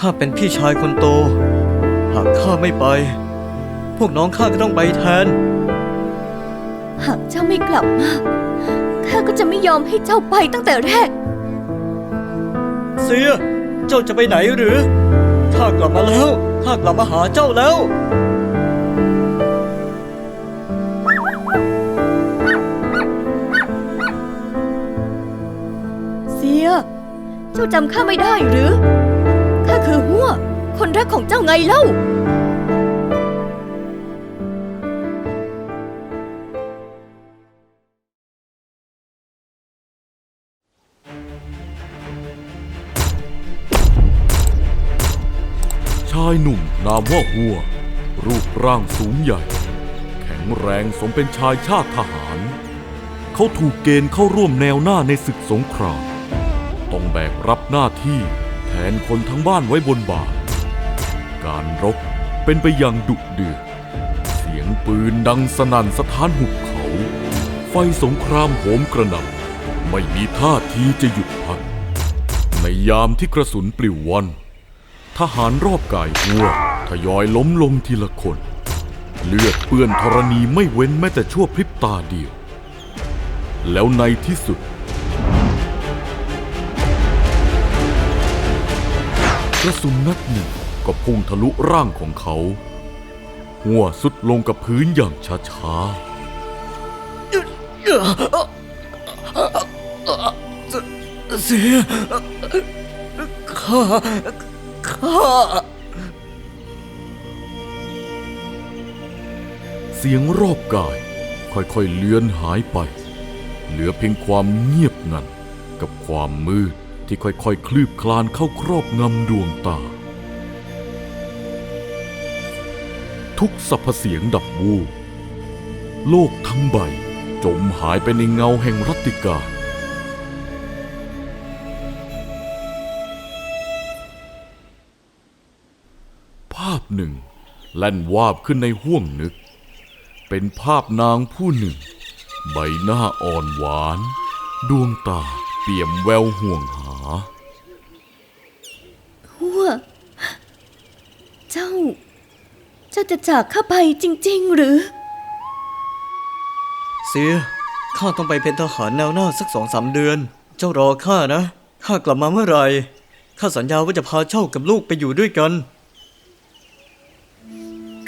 ข้าเป็นพี่ชายคนโต หากข้าไม่ไป พวกน้องข้าก็ต้องไปแทน หากเจ้าไม่กลับมาข้าก็จะไม่ยอมให้เจ้าไปตั้งแต่แรก เสีย เจ้าจะไปไหนหรือข้ากลับมาแล้วข้ากลับมาหาเจ้าแล้ว เสีย เจ้าจำข้าไม่ได้หรือข้า คือหัว คนรักของเจ้าไงเล่า ชายหนุ่มนามว่าหัว รูปร่างสูงใหญ่ แข็งแรงสมเป็นชายชาติทหาร เขาถูกเกณฑ์เข้าร่วมแนวหน้าในศึกสงคราม ต้องแบกรับหน้าที่ แทนคนทั้งบ้านไว้บนบ่า การรบเป็นไปอย่างดุเดือด เสียงปืนดังสนั่นสถานหุบเขา ไฟสงครามโหมกระหน่ำไม่มีท่าทีจะหยุดพัก ในยามที่กระสุนปลิวว่อนทหารรอบกายหัวทยอยล้มลงทีละคน เลือดเปื้อนธรณีไม่เว้นแม้แต่ชั่วพริบตาเดียว แล้วในที่สุด กระสุนนัดหนึ่งก็พุ่งทะลุร่างของเขา หัวสุดลงกับพื้นอย่างช้าๆเสียข้าข้าเสียงรอบกายค่อยๆเลือนหายไป เหลือเพียงความเงียบงันกับความมืด ที่ค่อยๆ คลืบคลานเข้าครอบงำดวงตา ทุกสรรพเสียงดับวูบโลกทั้งใบ จมหายไปในเงาแห่งรัตติกา ภาพหนึ่ง แล่นวาบขึ้นในห้วงนึก เป็นภาพนางผู้หนึ่ง ใบหน้าอ่อนหวาน ดวงตาเปี่ยมแววห่วงห หัวเจ้า เจ้าจะจากข้าไปจริง ๆ หรือ เสียข้าต้องไปเป็นทหารแนวหน้าสักสองสามเดือน เจ้ารอข้านะ ข้ากลับมาเมื่อไหร่ข้าสัญญาว่าจะพาเจ้ากับลูกไปอยู่ด้วยกัน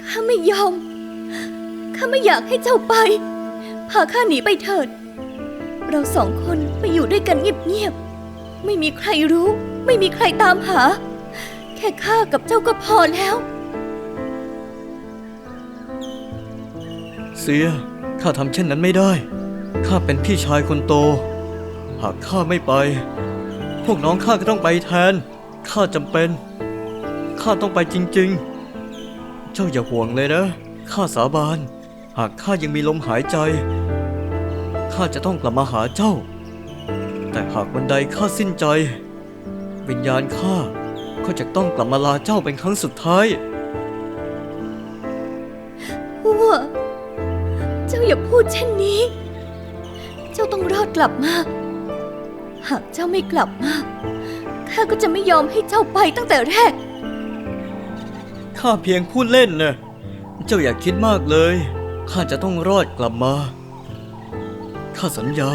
ข้าไม่ยอม ข้าไม่อยากให้เจ้าไป พาข้าหนีไปเถิด เราสองคนไปอยู่ด้วยกันเงียบๆ ไม่มีใครรู้ ไม่มีใครตามหา แค่ข้ากับเจ้าก็พอแล้ว เสีย ข้าทำเช่นนั้นไม่ได้ ข้าเป็นพี่ชายคนโต หากข้าไม่ไป พวกน้องข้าก็ต้องไปแทน ข้าจำเป็น ข้าต้องไปจริง ๆ เจ้าอย่าห่วงเลยนะ ข้าสาบาน หากข้ายังมีลมหายใจ ข้าจะต้องกลับมาหาเจ้า แต่หากวันใดข้าสิ้นใจ วิญญาณข้าก็จะต้องกลับมาลาเจ้าเป็นครั้งสุดท้ายหัวเจ้าอย่าพูดเช่นนี้ เจ้าต้องรอดกลับมา หากเจ้าไม่กลับมาข้าก็จะไม่ยอมให้เจ้าไปตั้งแต่แรก ข้าเพียงพูดเล่นนะเจ้าอย่าคิดมากเลย ข้าจะต้องรอดกลับมา ข้าสัญญา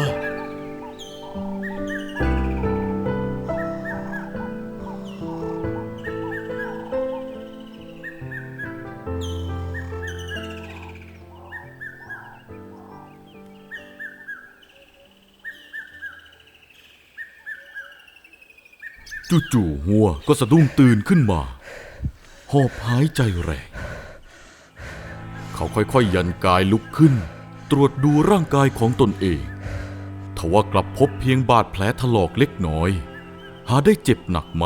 จู่ๆหัวก็สะดุ้งตื่นขึ้นมาหอบหายใจแรง เขาค่อยๆยันกายลุกขึ้น ตรวจดูร่างกายของตนเองทว่ากลับพบเพียงบาดแผลถลอกเล็กน้อย หาได้เจ็บหนักไหม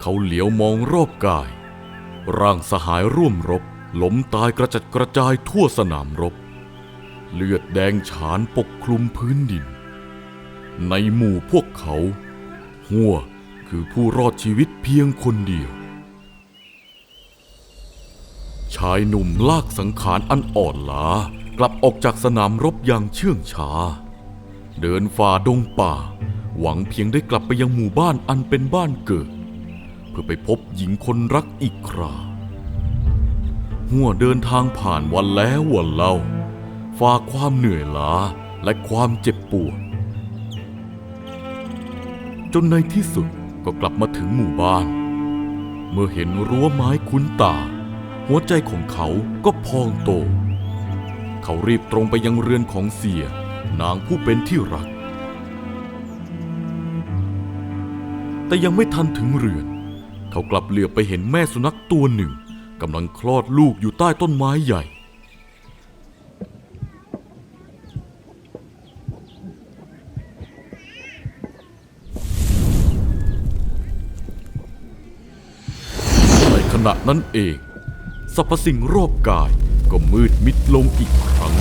เขาเหลียวมองรอบกาย ร่างสหายร่วมรบล้มตายกระจัดกระจายทั่วสนามรบ เลือดแดงฉานปกคลุมพื้นดิน ในหมู่พวกเขา หัวคือผู้รอดชีวิตเพียงคนเดียว ชายหนุ่มลากสังขารอันอ่อนล้ากลับออกจากสนามรบอย่างเชื่องช้า เดินฝ่าดงป่า หวังเพียงได้กลับไปยังหมู่บ้านอันเป็นบ้านเกิด เพื่อไปพบหญิงคนรักอีกคราหัวเดินทางผ่านวันแล้ววันเล่า ฝากความเหนื่อยล้าและความเจ็บปวด จนในที่สุดก็กลับมาถึงหมู่บ้าน เมื่อเห็นรั้วไม้คุ้นตา หัวใจของเขาก็พองโต เขารีบตรงไปยังเรือนของเสีย นางผู้เป็นที่รัก แต่ยังไม่ทันถึงเรือน เขากลับเหลือบไปเห็นแม่สุนัขตัวหนึ่งกำลังคลอดลูกอยู่ใต้ต้นไม้ใหญ่ ณะนั้นเอง สรรพสิ่งรอบกายก็มืดมิดลงอีกครั้ง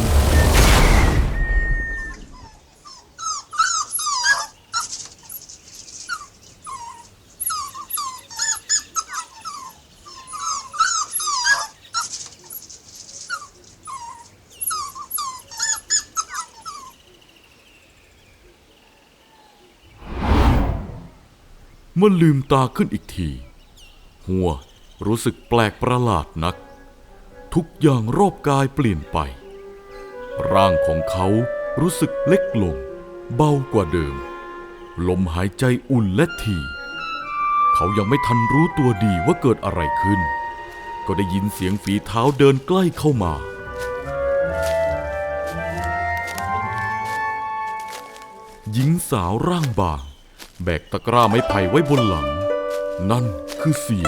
เมื่อลืมตาขึ้นอีกที หัว รู้สึกแปลกประหลาดนัก ทุกอย่างรอบกายเปลี่ยนไป ร่างของเขารู้สึกเล็กลง เบากว่าเดิม ลมหายใจอุ่นและทีเขายังไม่ทันรู้ตัวดีว่าเกิดอะไรขึ้น ก็ได้ยินเสียงฝีเท้าเดินใกล้เข้ามา หญิงสาวร่างบาง แบกตะกร้าไม้ไผ่ไว้บนหลัง นั่นคือเสีย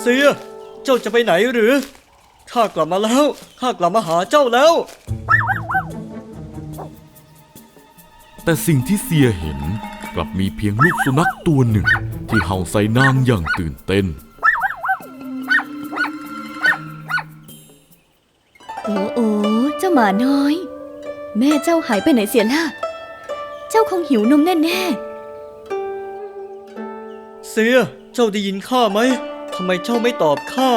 เสีย เจ้าจะไปไหนหรือ ข้ากลับมาแล้ว ข้ากลับมาหาเจ้าแล้ว แต่สิ่งที่เสียเห็นกลับมีเพียงลูกสุนัขตัวหนึ่ง ที่เห่าใส่นางอย่างตื่นเต้น โอ้โอ้เจ้าหมาน้อย แม่เจ้าหายไปไหนเสียล่ะ เจ้าคงหิวนมแน่เสีย เจ้าได้ยินข้าไหม ทำไมเจ้าไม่ตอบข้า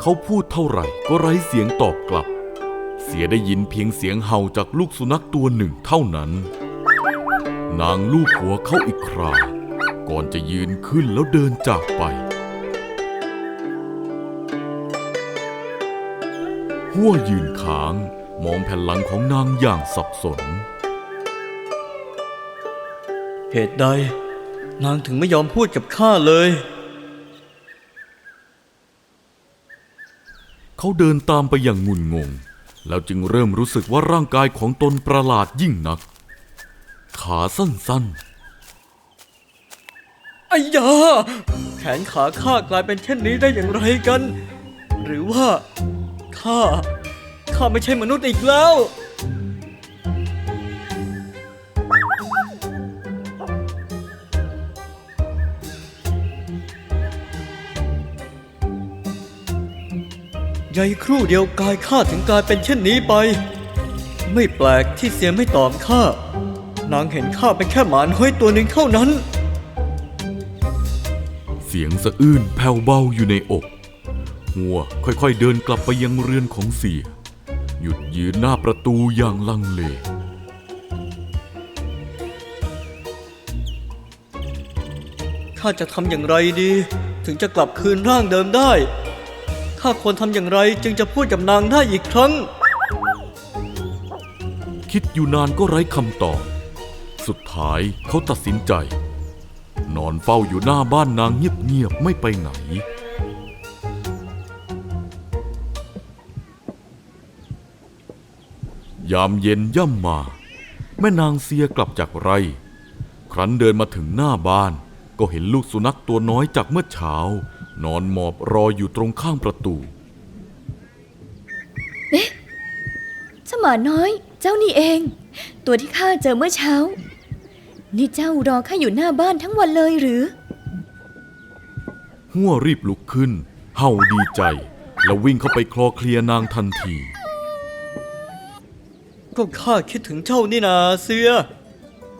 เขาพูดเท่าไหร่ก็ไร้เสียงตอบกลับ เสียได้ยินเพียงเสียงเห่าจากลูกสุนัขตัวหนึ่งเท่านั้น นางลูกหัวเข้าอีกครา ก่อนจะยืนขึ้นแล้วเดินจากไป หัวยืนค้างมองแผ่นหลังของนางอย่างสับสน เหตุใด นางถึงไม่ยอมพูดกับข้าเลย เขาเดินตามไปอย่างงุนงง แล้วจึงเริ่มรู้สึกว่าร่างกายของตนประหลาดยิ่งนัก ขาสั้นไอ้ยา แขนขาข้ากลายเป็นเช่นนี้ได้อย่างไรกัน หรือว่าข้าข้าไม่ใช่มนุษย์อีกแล้ว ครู่เดียวกายข้าถึงกลายเป็นเช่นนี้ไป ไม่แปลกที่เสียไม่ตอบข้า นางเห็นข้าเป็นแค่หมาน้อยตัวหนึ่งเท่านั้นๆเสียงสะอื้นแผ่วเบาอยู่ในอกหัวค่อยๆเดินกลับไปยังเรือนของเสีย หยุดยืนหน้าประตูอย่างลังเล ข้าจะทำอย่างไรดี ถึงจะกลับคืนร่างเดิมได้ ข้าควรทำอย่างไรจึงจะพูดกับนางได้อีกครั้ง คิดอยู่นานก็ไร้คำตอบ สุดท้ายเขาตัดสินใจ นอนเฝ้าอยู่หน้าบ้านนางเงียบๆไม่ไปไหน ยามเย็นย่ำมา แม่นางเสียกลับจากไร่ ครั้นเดินมาถึงหน้าบ้านก็เห็นลูกสุนัขตัวน้อยจากเมื่อเช้า นอนหมอบรออยู่ตรงข้างประตูๆเอ๊ะเจ้าหมาน้อย เจ้านี่เอง ตัวที่ข้าเจอเมื่อเช้า นี่เจ้ารอข้าอยู่หน้าบ้านทั้งวันเลยหรือ หัวรีบลุกขึ้น เห่าดีใจ แล้ววิ่งเข้าไปคลอเคลียร์นางทันที ก็ข้าคิดถึงเจ้านี่นาเสีย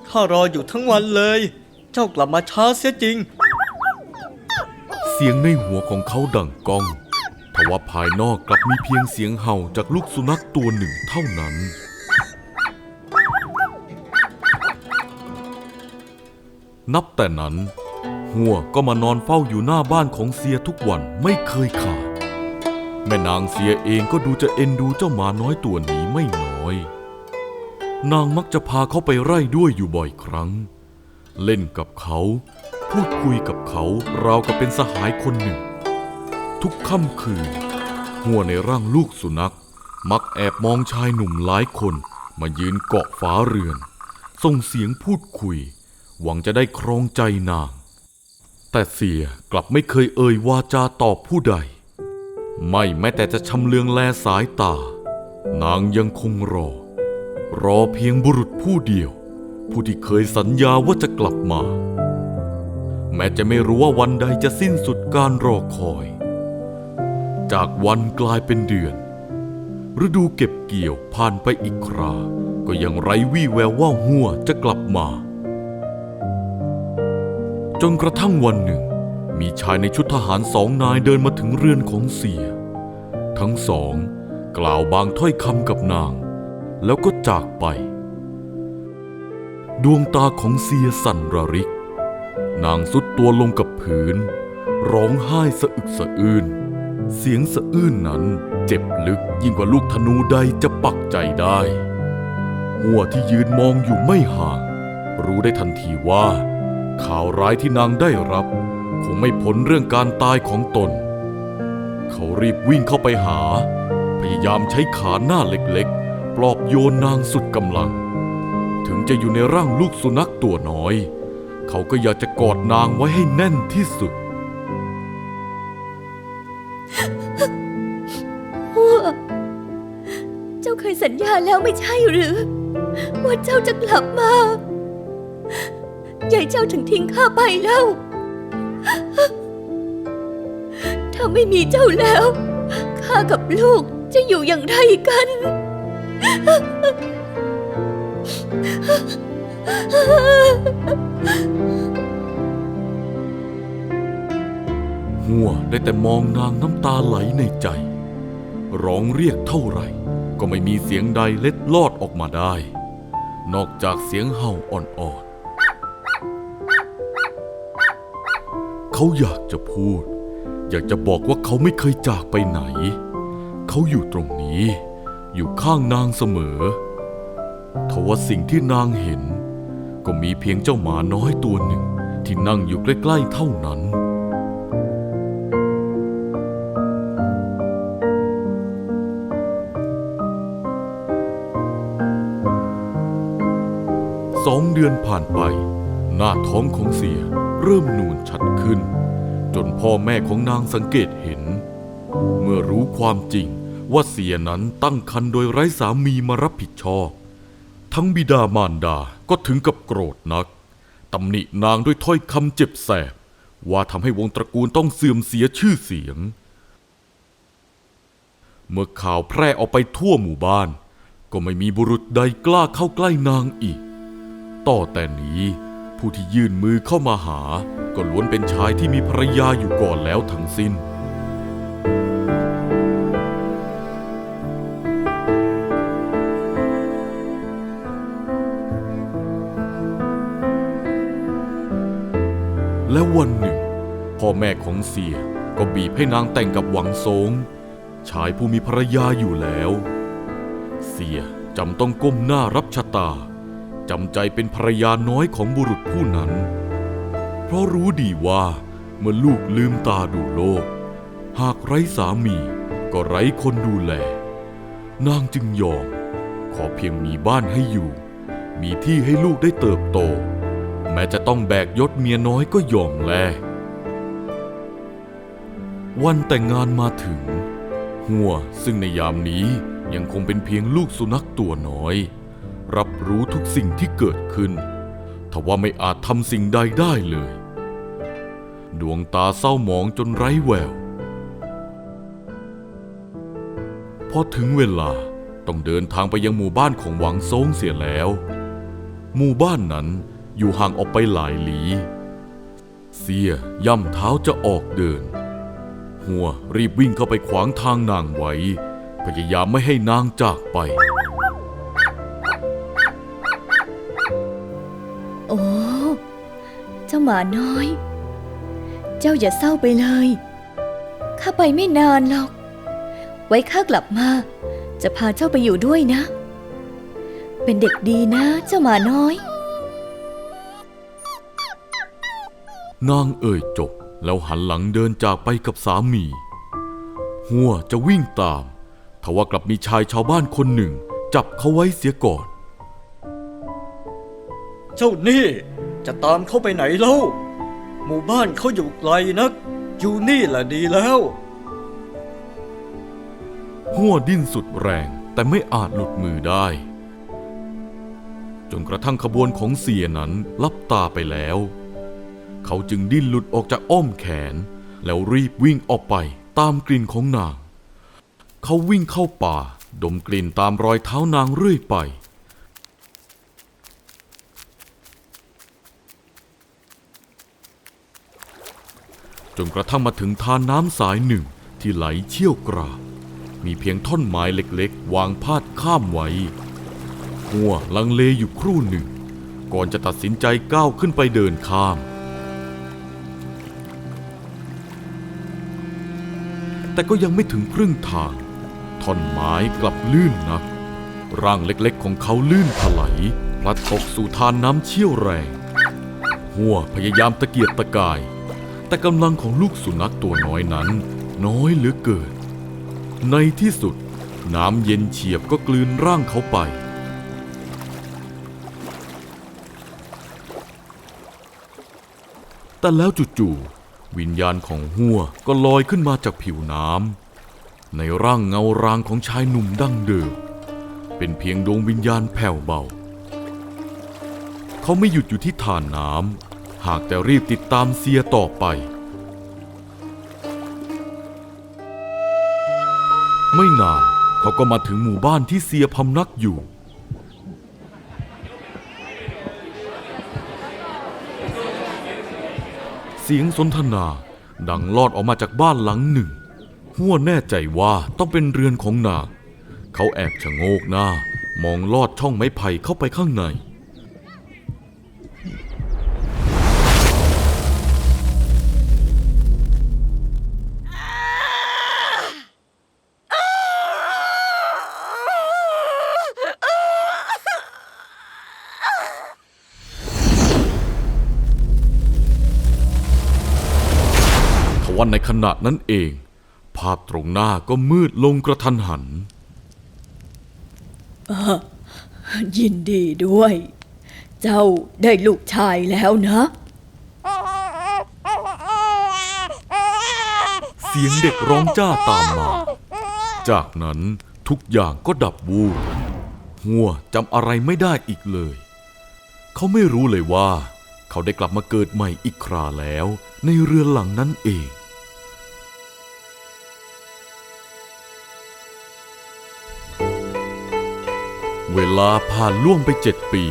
ข้ารออยู่ทั้งวันเลย เจ้ากลับมาช้าเสียจริง เสียงในหัวของเขาดังก้องทว่าภายนอกกลับมีเพียงเสียงเห่าจากลูกสุนัขตัวหนึ่งเท่านั้น นับแต่นั้น หัวก็มานอนเฝ้าอยู่หน้าบ้านของเสียทุกวันไม่เคยขาด แม่นางเสียเองก็ดูจะเอ็นดูเจ้าหมาน้อยตัวนี้ไม่น้อย นางมักจะพาเขาไปไร่ด้วยอยู่บ่อยครั้ง เล่นกับเขา พูดคุยกับ เขาราวกับเป็นสหายคนหนึ่ง ทุกค่ำคืน หัวในร่างลูกสุนัข มักแอบมองชายหนุ่มหลายคนมายืนเกาะฝาเรือน ส่งเสียงพูดคุย หวังจะได้ครองใจนาง แต่เสียกลับไม่เคยเอ่ยวาจาตอบผู้ใด ไม่แม้แต่จะชำเลืองแลสายตา นางยังคงรอ รอเพียงบุรุษผู้เดียว ผู้ที่เคยสัญญาว่าจะกลับมา แม้จะไม่รู้ว่าวันใดจะสิ้นสุดการรอคอย จากวันกลายเป็นเดือน ฤดูเก็บเกี่ยวผ่านไปอีกครา ก็ยังไร้วี่แววว่าหัวจะกลับมา จนกระทั่งวันหนึ่ง มีชายในชุดทหารสองนายเดินมาถึงเรือนของเสีย ทั้งสอง กล่าวบางถ้อยคำกับนาง แล้วก็จากไป ดวงตาของเสียสั่นระริก นางสุดตัวลงกับผืนร้องไห้สะอึกสะอื้น เสียงสะอื้นนั้นเจ็บลึกยิ่งกว่าลูกธนูใดจะปักใจได้ หัวที่ยืนมองอยู่ไม่ห่าง รู้ได้ทันทีว่า ข่าวร้ายที่นางได้รับ คงไม่พ้นเรื่องการตายของตน เขารีบวิ่งเข้าไปหา พยายามใช้ขาหน้าเล็กๆ ปลอบโยนนางสุดกำลัง ถึงจะอยู่ในร่างลูกสุนัขตัวน้อย เขาก็อยากจะกอดนางไว้ให้แน่นที่สุดหัวเจ้าเคยสัญญาแล้วไม่ใช่หรือ ว่าเจ้าจะกลับมาใหญ่เจ้าถึงทิ้งข้าไปแล้ว ถ้าไม่มีเจ้าแล้ว ข้ากับลูกจะอยู่อย่างไรกัน หัวได้แต่มองนางน้ำตาไหลในใจ ร้องเรียกเท่าไหร่ ก็ไม่มีเสียงใดเล็ดลอดออกมาได้ นอกจากเสียงเห่าอ่อนๆ เขาอยากจะพูด อยากจะบอกว่าเขาไม่เคยจากไปไหน เขาอยู่ตรงนี้ อยู่ข้างนางเสมอทว่าสิ่งที่นางเห็น ก็มีเพียงเจ้าหมาน้อยตัวหนึ่งที่นั่งอยู่ใกล้ๆเท่านั้น สองเดือนผ่านไป หน้าท้องของเสียเริ่มนูนชัดขึ้น จนพ่อแม่ของนางสังเกตเห็น เมื่อรู้ความจริงว่าเสียนั้นตั้งครรภ์โดยไร้สามีมารับผิดชอบ ทั้งบิดามารดาก็ถึงกับโกรธนักตำหนินางด้วยถ้อยคำเจ็บแสบ ว่าทำให้วงตระกูลต้องเสื่อมเสียชื่อเสียง เมื่อข่าวแพร่ออกไปทั่วหมู่บ้าน ก็ไม่มีบุรุษใดกล้าเข้าใกล้นางอีก ต่อแต่นี้ผู้ที่ยื่นมือเข้ามาหา ก็ล้วนเป็นชายที่มีภรรยาอยู่ก่อนแล้วทั้งสิ้น วันหนึ่ง พ่อแม่ของเสียก็บีบให้นางแต่งกับหวังโซงชายผู้มีภรรยาอยู่แล้ว เสียจำต้องก้มหน้ารับชะตาจำใจเป็นภรรยาน้อยของบุรุษผู้นั้น เพราะรู้ดีว่าเมื่อลูกลืมตาดูโลก หากไร้สามีก็ไร้คนดูแล นางจึงยอม ขอเพียงมีบ้านให้อยู่ มีที่ให้ลูกได้เติบโต แม้จะต้องแบกยศเมียน้อยก็ยอมแล วันแต่งงานมาถึง หัวซึ่งในยามนี้ยังคงเป็นเพียงลูกสุนัขตัวน้อย รับรู้ทุกสิ่งที่เกิดขึ้นทว่าไม่อาจทำสิ่งใดได้เลย ดวงตาเศร้าหมองจนไร้แววพอถึงเวลาต้องเดินทางไปยังหมู่บ้านของหวังโซงเสียแล้ว หมู่บ้านนั้น อยู่ห่างออกไปหลายหลี เสียย่ำเท้าจะออกเดิน หัวรีบวิ่งเข้าไปขวางทางนางไว้ พยายามไม่ให้นางจากไป โอ้ เจ้าหมาน้อย เจ้าอย่าเศร้าไปเลย ข้าไปไม่นานหรอก ไว้ข้ากลับมา จะพาเจ้าไปอยู่ด้วยนะ เป็นเด็กดีนะเจ้าหมาน้อย นางเอ่ยจบแล้วหันหลังเดินจากไปกับสามี หัวจะวิ่งตาม ทว่ากลับมีชายชาวบ้านคนหนึ่ง จับเขาไว้เสียก่อน เจ้านี่จะตามเขาไปไหนเล่า หมู่บ้านเขาอยู่ไกลนัก อยู่นี่แหละดีแล้ว หัวดิ้นสุดแรงแต่ไม่อาจหลุดมือได้ จนกระทั่งขบวนของเสียนั้นลับตาไปแล้ว เขาจึงดิ้นหลุดออกจากอ้อมแขน แล้วรีบวิ่งออกไปตามกลิ่นของนาง เขาวิ่งเข้าป่า ดมกลิ่นตามรอยเท้านางเรื่อยไป จนกระทั่งมาถึงทานน้ำสายหนึ่งที่ไหลเชี่ยวกรากมีเพียงท่อนไม้เล็กๆ วางพาดข้ามไว้หัวลังเลอยู่ครู่หนึ่ง ก่อนจะตัดสินใจก้าวขึ้นไปเดินข้าม แต่ก็ยังไม่ถึงครึ่งทาง ท่อนไม้กลับลื่นนัก ร่างเล็กๆของเขาลื่นถลายพลัดตกสู่ทานน้ำเชี่ยวแรง หัวพยายามตะเกียกตะกาย แต่กำลังของลูกสุนัขตัวน้อยนั้น น้อยเหลือเกิน ในที่สุด น้ำเย็นเฉียบก็กลืนร่างเขาไปแต่แล้วจู่ๆ วิญญาณของหัวก็ลอยขึ้นมาจากผิวน้ำในร่างเงารางของชายหนุ่มดั้งเดิม เป็นเพียงดวงวิญญาณแผ่วเบา เขาไม่หยุดอยู่ที่ฐานน้ำหากแต่รีบติดตามเสียต่อไป ไม่นานเขาก็มาถึงหมู่บ้านที่เสียพำนักอยู่ เสียงสนทนาดังลอดออกมาจากบ้านหลังหนึ่ง หัวแน่ใจว่าต้องเป็นเรือนของนาง เขาแอบชะโงกหน้า มองลอดช่องไม้ไผ่เข้าไปข้างใน ว่าในขณะนั้นเอง ภาพตรงหน้าก็มืดลงกระทันหัน ยินดีด้วย เจ้าได้ลูกชายแล้วนะ เสียงเด็กร้องจ้าตามมา จากนั้นทุกอย่างก็ดับวูบหัวจำอะไรไม่ได้อีกเลย เขาไม่รู้เลยว่า เขาได้กลับมาเกิดใหม่อีกคราแล้ว ในเรือนหลังนั้นเอง เวลาผ่านล่วงไปเจ็ดปี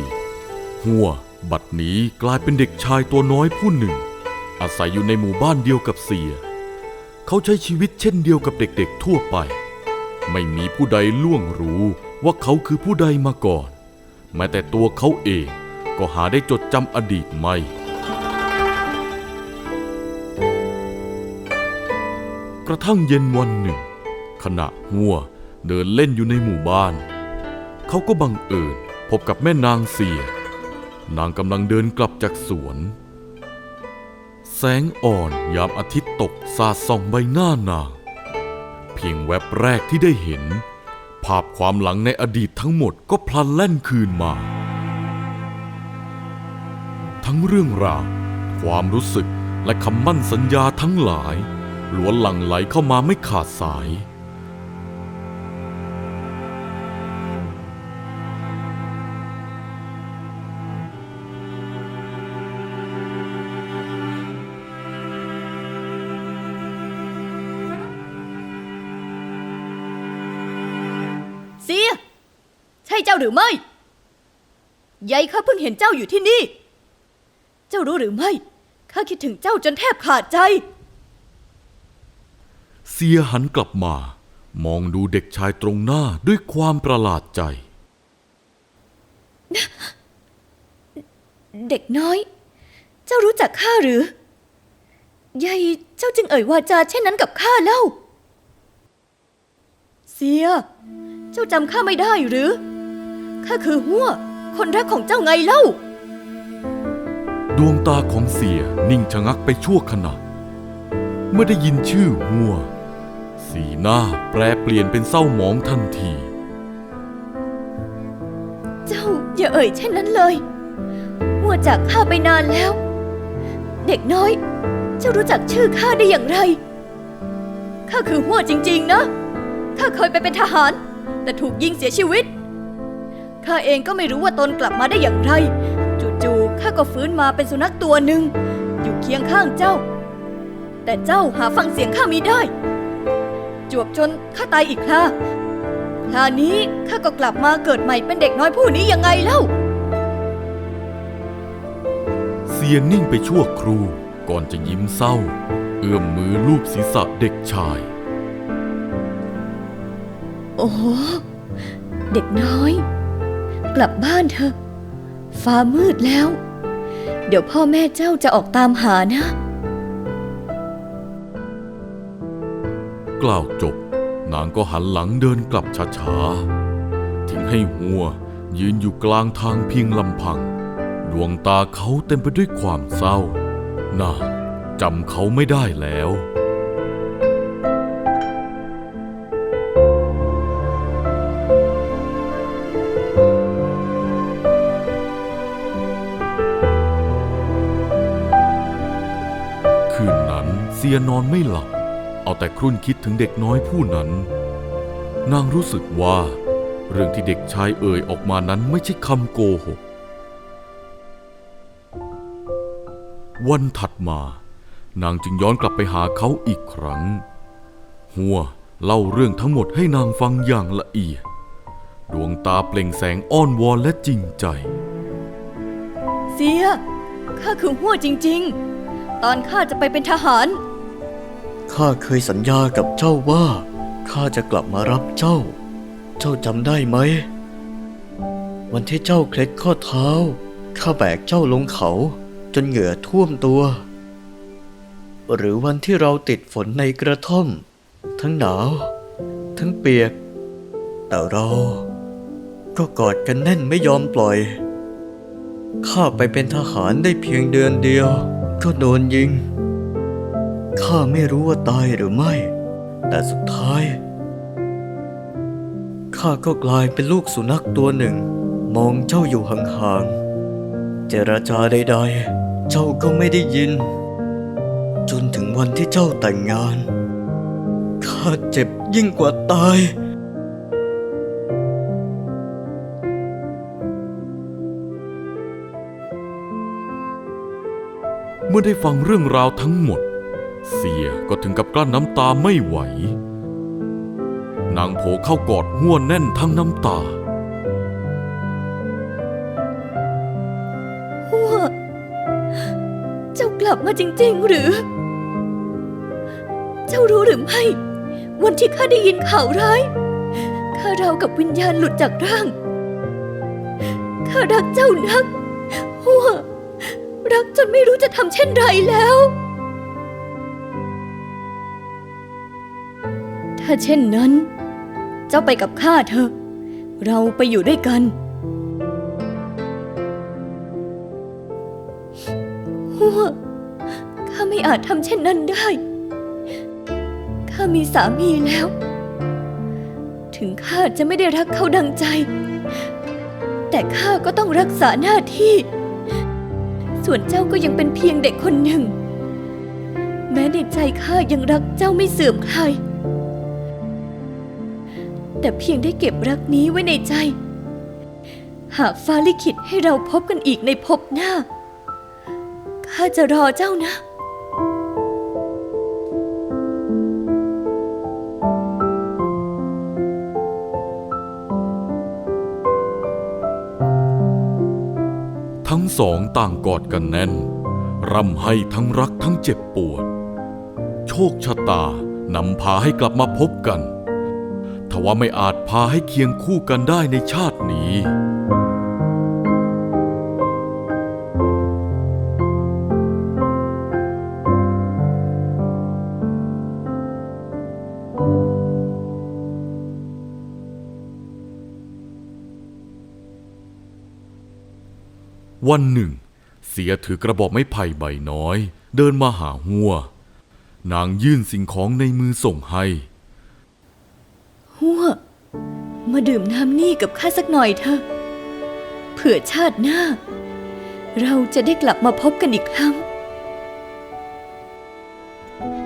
หัวบัดนี้กลายเป็นเด็กชายตัวน้อยผู้หนึ่ง อาศัยอยู่ในหมู่บ้านเดียวกับเสีย เขาใช้ชีวิตเช่นเดียวกับเด็กๆทั่วไป ไม่มีผู้ใดล่วงรู้ว่าเขาคือผู้ใดมาก่อน แม้แต่ตัวเขาเองก็หาได้จดจำอดีตไม่กระทั่งเย็นวันหนึ่ง ขณะหัวเดินเล่นอยู่ในหมู่บ้าน เขาก็บังเอิญพบกับแม่นางเสีย นางกำลังเดินกลับจากสวน แสงอ่อนยามอาทิตย์ตกสาดส่องใบหน้านางเพียงแวบแรกที่ได้เห็น ภาพความหลังในอดีตทั้งหมดก็พลันแล่นคืนมา ทั้งเรื่องราว ความรู้สึกและคำมั่นสัญญาทั้งหลายล้วนหลั่งไหลเข้ามาไม่ขาดสาย รือไม่ ยายข้าเพิ่งเห็นเจ้าอยู่ที่นี่ เจ้ารู้หรือไม่ ข้าคิดถึงเจ้าจนแทบขาดใจ เสียหันกลับมา มองดูเด็กชายตรงหน้าด้วยความประหลาดใจ เด็กน้อย เจ้ารู้จักข้าหรือใยเจ้าจึงเอ่ยวาจาเช่นนั้นกับข้าเล่า เสีย เจ้าจำข้าไม่ได้หรือ ข้าคือหัวคนรักของเจ้าไงเล่า ดวงตาของเสียนิ่งชะงักไปชั่วขณะ เมื่อได้ยินชื่อหัว สีหน้าแปรเปลี่ยนเป็นเศร้าหมองทันที เจ้าอย่าเอ่ยเช่นนั้นเลยหัวจากข้าไปนานแล้ว เด็กน้อย เจ้ารู้จักชื่อข้าได้อย่างไรข้าคือหัวจริง ๆ นะข้าเคยไปเป็นทหาร แต่ถูกยิงเสียชีวิต ข้าเองก็ไม่รู้ว่าตนกลับมาได้อย่างไร จู่ๆข้าก็ฟื้นมาเป็นสุนัขตัวหนึ่ง อยู่เคียงข้างเจ้า แต่เจ้าหาฟังเสียงข้ามิได้ จวบจนข้าตายอีกคราคราวนี้ข้าก็กลับมาเกิดใหม่เป็นเด็กน้อยผู้นี้ยังไงเล่าเสียนิ่งไปชั่วครู่ก่อนจะยิ้มเศร้า เอื้อมมือลูบศีรษะเด็กชาย โอ้โหเด็กน้อย กลับบ้านเถอะ ฟ้ามืดแล้ว เดี๋ยวพ่อแม่เจ้าจะออกตามหานะ กล่าวจบ นางก็หันหลังเดินกลับช้าๆทิ้งให้หัวยืนอยู่กลางทางเพียงลำพัง ดวงตาเขาเต็มไปด้วยความเศร้า นางจำเขาไม่ได้แล้ว ยนอนไม่หลับ เอาแต่ครุ่นคิดถึงเด็กน้อยผู้นั้น นางรู้สึกว่า เรื่องที่เด็กชายเอ่ยออกมานั้นไม่ใช่คำโกหก วันถัดมา นางจึงย้อนกลับไปหาเขาอีกครั้ง หัวเล่าเรื่องทั้งหมดให้นางฟังอย่างละเอียด ดวงตาเปล่งแสงอ้อนวอนและจริงใจ เสีย ข้าคือหัวจริง ๆ ตอนข้าจะไปเป็นทหาร ข้าเคยสัญญากับเจ้าว่าข้าจะกลับมารับเจ้า เจ้าจำได้ไหม วันที่เจ้าเคล็ดข้อเท้า ข้าแบกเจ้าลงเขาจนเหงื่อท่วมตัว หรือวันที่เราติดฝนในกระท่อม ทั้งหนาว ทั้งเปียก แต่เราก็กอดกันแน่นไม่ยอมปล่อย ข้าไปเป็นทหารได้เพียงเดือนเดียว ก็โดนยิง ข้าไม่รู้ว่าตายหรือไม่ แต่สุดท้าย ข้าก็กลายเป็นลูกสุนัขตัวหนึ่ง มองเจ้าอยู่ห่างๆ เจรจาใดๆ เจ้าก็ไม่ได้ยิน จนถึงวันที่เจ้าแต่งงาน ข้าเจ็บยิ่งกว่าตายเมื่อได้ฟังเรื่องราวทั้งหมด เสียก็ถึงกับกลั้นน้ำตาไม่ไหว นางโผเข้ากอดหัวแน่นทั้งน้ำตาหัวเจ้ากลับมาจริง ๆ หรือ เจ้ารู้หรือไม่ วันที่ข้าได้ยินข่าวร้ายข้าเราวกับวิญญาณหลุดจากร่าง ข้ารักเจ้านักหัวรักจนไม่รู้จะทำเช่นไรแล้วาเช่นนั้น เจ้าไปกับข้าเถอะ เราไปอยู่ด้วยกัน หัว ข้าไม่อาจทำเช่นนั้นได้ ข้ามีสามีแล้ว ถึงข้าจะไม่ได้รักเขาดังใจ แต่ข้าก็ต้องรักษาหน้าที่ ส่วนเจ้าก็ยังเป็นเพียงเด็กคนหนึ่ง แม้ในใจข้ายังรักเจ้าไม่เสื่อมคลาย แต่เพียงได้เก็บรักนี้ไว้ในใจ หากฟ้าลิขิตให้เราพบกันอีกในภพหน้า ข้าจะรอเจ้านะทั้งสองต่างกอดกันแน่น ร่ำให้ทั้งรักทั้งเจ็บปวด โชคชะตานำพาให้กลับมาพบกัน ทว่าไม่อาจพาให้เคียงคู่กันได้ในชาตินี้ วันหนึ่ง เสียถือกระบอกไม้ไผ่ใบน้อย เดินมาหาหัว นางยื่นสิ่งของในมือส่งให้ หัวมาดื่มน้ำนี่กับข้าสักหน่อยเถอะ เผื่อชาติหน้า เราจะได้กลับมาพบกันอีกครั้ง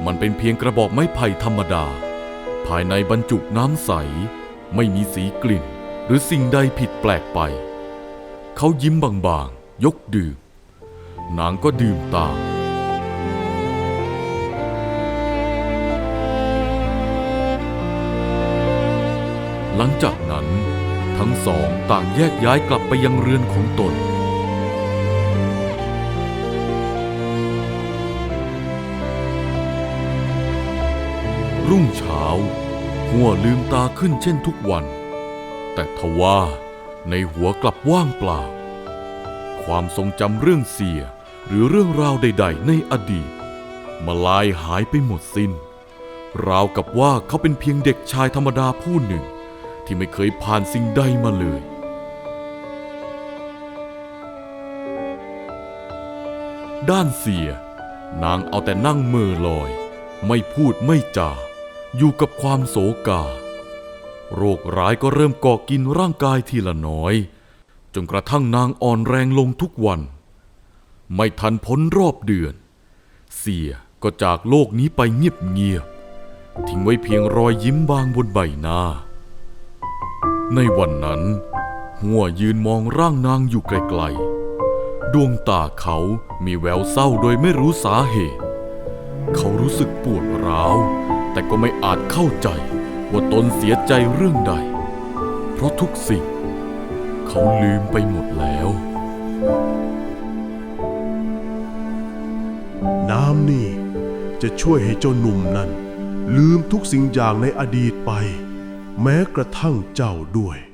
มันเป็นเพียงกระบอกไม้ไผ่ธรรมดา ภายในบรรจุน้ำใส ไม่มีสีกลิ่น หรือสิ่งใดผิดแปลกไป เขายิ้มบางๆ ยกดื่ม นางก็ดื่มตาม หลังจากนั้น ทั้งสองต่างแยกย้ายกลับไปยังเรือนของตน รุ่งเช้า หัวลืมตาขึ้นเช่นทุกวัน แต่ทว่าในหัวกลับว่างเปล่า ความทรงจำเรื่องเสียหรือเรื่องราวใด ๆ ในอดีต มาลายหายไปหมดสิน้น ราวกับว่าเขาเป็นเพียงเด็กชายธรรมดาผู้หนึ่ง ที่ไม่เคยผ่านสิ่งใดมาเลย ด้านเสีย นางเอาแต่นั่งเมือลอย ไม่พูดไม่จา อยู่กับความโศกา โรคร้ายก็เริ่มก่อกินร่างกายทีละน้อย จนกระทั่งนางอ่อนแรงลงทุกวัน ไม่ทันพ้นรอบเดือน เสียก็จากโลกนี้ไปเงียบๆทิ้งไว้เพียงรอยยิ้มบางบนใบหน้า ในวันนั้น หัวยืนมองร่างนางอยู่ไกลๆ ดวงตาเขามีแววเศร้าโดยไม่รู้สาเหตุ เขารู้สึกปวดร้าว แต่ก็ไม่อาจเข้าใจว่าตนเสียใจเรื่องใด เพราะทุกสิ่ง เขาลืมไปหมดแล้ว น้ำนี่จะช่วยให้เจ้าหนุ่มนั้น ลืมทุกสิ่งอย่างในอดีตไป แม้กระทั่งเจ้าด้วย